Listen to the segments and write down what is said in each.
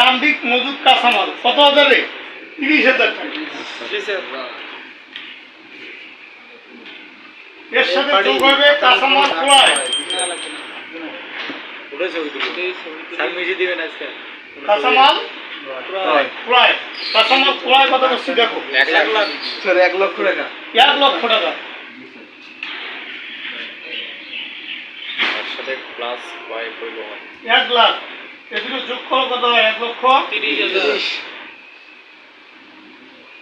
প্রারম্ভিক মজুদ কাঁচামাল কত হাজারে? তিরিশ হাজার টাকা। এর সাথে যোগ হবে কাঁচামাল ক্রয় কাঁচামাল ক্রয় কাঁচামাল ক্রয় কত করছি দেখো। এক লক্ষ টাকা। এক লক্ষ টাকা। এক লাখ। এগুলো যোগ করো কত? হয় এক লক্ষ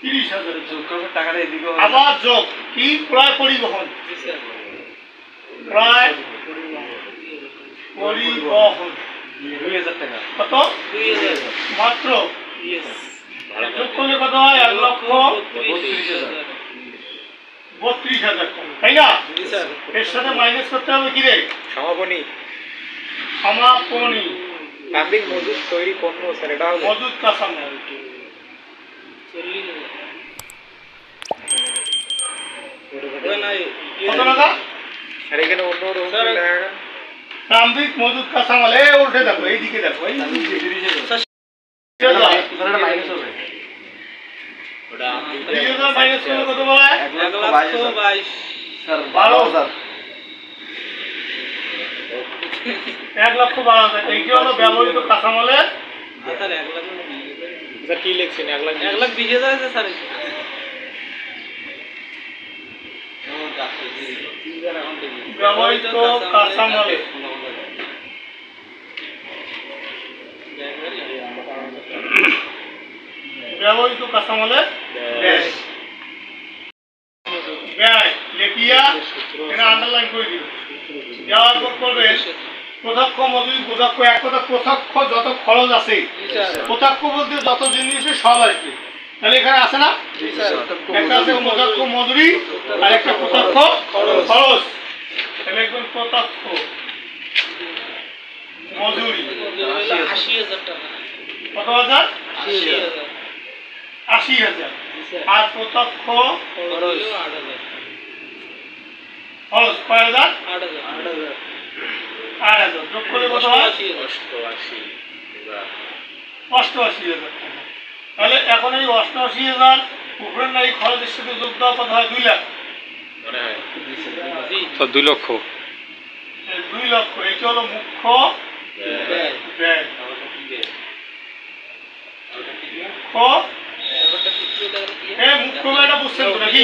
তিরিশ যোগ করবে টাকাটা এদিকে আবার যোগ। কি? ক্রয় পরিবহন। ক্রয় পরিবহন। দুই হাজার টাকা। কত? মাত্র? যোগ করলে কত হয়? এক লক্ষ বত্রিশ হাজার। বত্রিশ হাজার তাই না? এর সাথে মাইনাস করতে হবে কি রে সমাপনী। সমাপনী। প্রান্তিক মজুদ তৈরি পণ্য স্যার এটা হবে মজুদ কাঁচামাল কত টাকা আর এখানে অন্য রকম করে লেখা আছে। প্রারম্ভিক মজুদ কাঁচামাল এ উঠে দেখো এইদিকে দেখো এই তিরিশ হাজার তিরিশ হাজার। স্যার এটা মাইনাস হবে তিরিশ হাজার মাইনাস করলে কত বলে এক লক্ষ বাইশ হাজার স্যার বারো বারো হাজার এক লক্ষ বারো হাজার। এইটি হলো? ব্যবহৃত কাঁচামালের স্যার কি লিখছেন? এক লাখ এক লাখ বিশ হাজার আছে স্যার। ব্যবহৃত কাঁচামাল। ব্যবহৃত কাঁচামালের ব্যয় ব্যয় লেখিয়া এটা আন্ডারলাইন করে দিন। দেওয়ার পর করবে প্রত্যক্ষ মজুরি প্রত্যক্ষ এক কথা প্রত্যক্ষ যত খরচ আছে প্রত্যক্ষ বলতে যত জিনিস সব আর কি। তাহলে এখানে আছে না? একটা আছে প্রত্যক্ষ মজুরি আর একটা প্রত্যক্ষ খরচ। তাহলে একদম প্রত্যক্ষ মজুরি। আশি হাজার কত হাজার? আশি হাজার। আর প্রত্যক্ষ খরচ। খরচ কয় হাজার? আট হাজার। আট হাজার যোগ করে কত হয় আশি হাজার অষ্টআশি অষ্টআশি হাজার টাকা তাহলে এখন এই অষ্টআশি হাজার উপরের না এই খরচের সাথে যোগ দেওয়া কত হয় দুই লাখ মনে হয় দুই লক্ষ দুই লক্ষ এইটা হলো মুখ্য ব্যয় মুখ্য মুখ্য ব্যয়টা বুঝছেন তো নাকি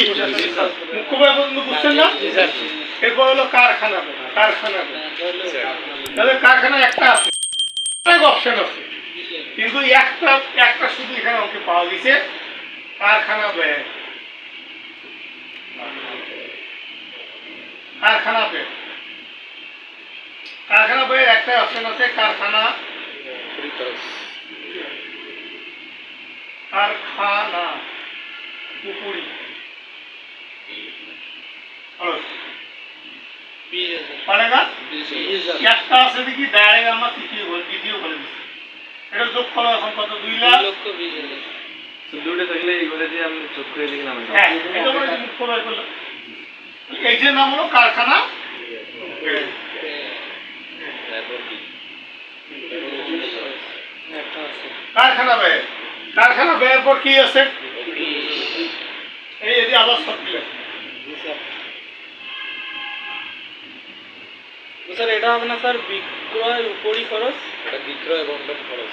মুখ্য ব্যয় বুঝছেন না এরপর হলো কারখানা কারখানা তাহলে কারখানা একটা আছে অনেক অপশন আছে। কিন্তু একটা একটা শুধু এখানে আমাকে পাওয়া গেছে কারখানা ব্যয় কারখানা ব্যয় কারখানা ব্যয়ের একটা অপশন আছে কারখানা কারখানা পুকুরি। খরচ। বিশ হাজার না বিশ হাজার একটা আছে দেখি ডাইরেক্ট আমার তৃতীয় বলে দ্বিতীয় বলে দিচ্ছি এটা যোগ করো এখন কত? দুই দুই লাখ লক্ষ বিশ হাজার। দুটো থাকলে এইগুলো দিয়ে আমি যোগ করে দিলাম হ্যাঁ এটা নাম হলো কারখানা। কারখানা ব্যয়। কারখানা ব্যয়ের পর কি আছে? এই যদি আবার আছে তো স্যার এটা হবে না স্যার বিক্রয়ের উপরই খরচ এটা বিক্রয় বন্ধন খরচ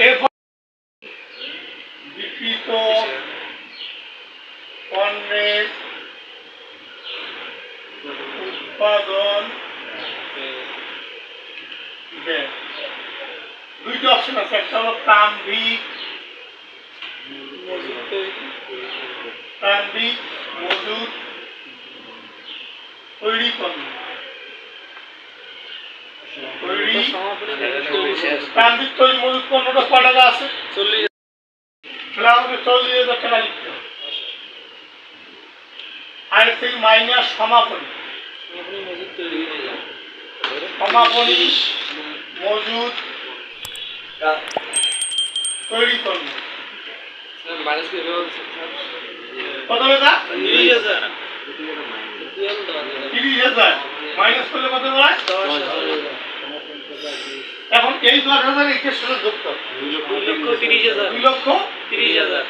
এরপর বিকৃত পণ্যের উৎপাদন দুইটা অপশন আছে একটা হলো প্রারম্ভিক প্রারম্ভিক মজুদ তৈরি পণ্য তৈরি সমাপনী তৈরি মজুদ পণ্যটা কয় আছে। চল্লিশ তাহলে আমাকে চল্লিশ হাজার টাকা লিখতে হবে আর থেকে মাইনাস সমাপনী। সমাপনী মজুদ তৈরি যাবে সমাপনী মজুদ তৈরি পণ্য মাইনাস কি কত টাকা তিরিশ হাজার। তিরিশ হাজার। মাইনাস করলে কত দাঁড়ায় এখন এই দশ হাজার একের সাথে যুক্ত। লক্ষ তিরিশ হাজার। দুই লক্ষ তিরিশ হাজার।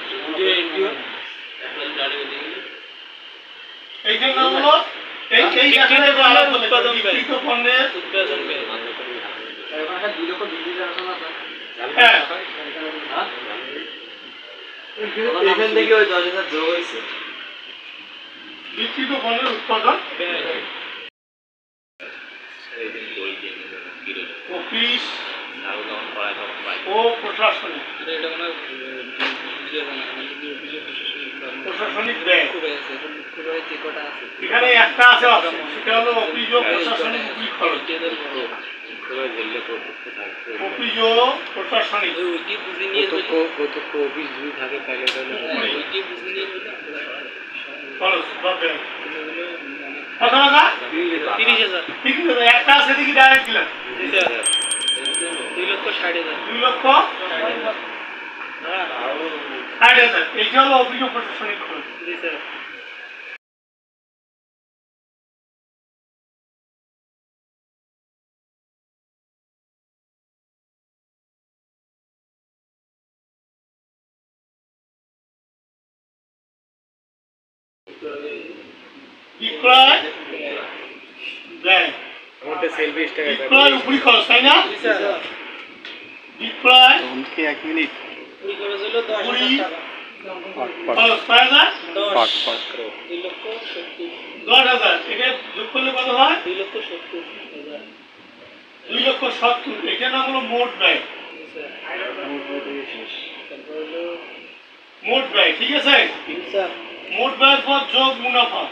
এই জন্য হলো এই এই উৎপাদন। পণ্যের উৎপাদন হ্যাঁ। এখান থেকে ওই দশ হাজার যোগ হয়েছে। উৎপাদন? অফিস ও প্রশাসনিক। ব্যয় আছে এখন খুব যে কটা আছে এখানে একটা আছে সেটা হলো অফিস ও প্রশাসনিক উপিল খরচ। একটা আছে দেখি ডাইরেক্ট দিলাম দুই লক্ষ ষাট হাজার। দুই লক্ষ হ্যাঁ ষাট হাজার। এইটা হলো অফিস ও প্রশাসনিক খরচ বিক্রয় ব্যয় আমাদের সেলফি স্টাইল বিক্রয় উপরি খরচ তাই না? জি স্যার এক মিনিট। কুড়ি খরচ হলো দশ হাজার টাকা খরচ কয় হাজার? দশ। দুই লক্ষ সত্তর। এটা যোগ করলে কত হয়? দুই লক্ষ সত্তর হাজার। দুই লক্ষ সত্তর। এটা নাম হলো মোট ব্যয়। মোট ব্যয় ঠিক আছে? মোট ব্যয়ের পর যোগ মুনাফা।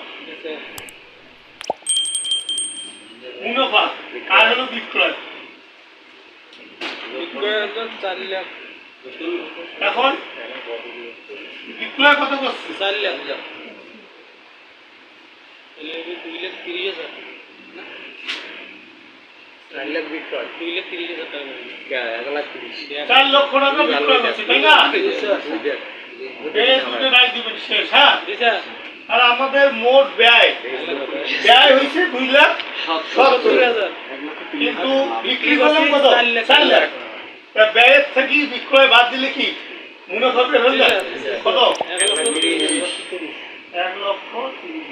মুনাফা আর হলো বিক্রয়। এখন বিক্রয় কত করছে? চার লাখ দুই লাখ তিরিশ হাজার। চার লাখ বিক্রয়। দুই লাখ তিরিশ হাজার এক লাখ তিরিশ। চার লক্ষ টাকা বিক্রয় করছে তাই না? হ্যাঁ? আর আমাদের মোট ব্যয় ব্যয় হয়েছে দুই লাখ সত্তর কিন্তু বিক্রি করলাম কত? চার লাখ। ব্যয়ের থেকে বিক্রয় বাদ দিলে কি? মুনাফা বের হয়ে যায় কত? এক লক্ষ তিরিশ।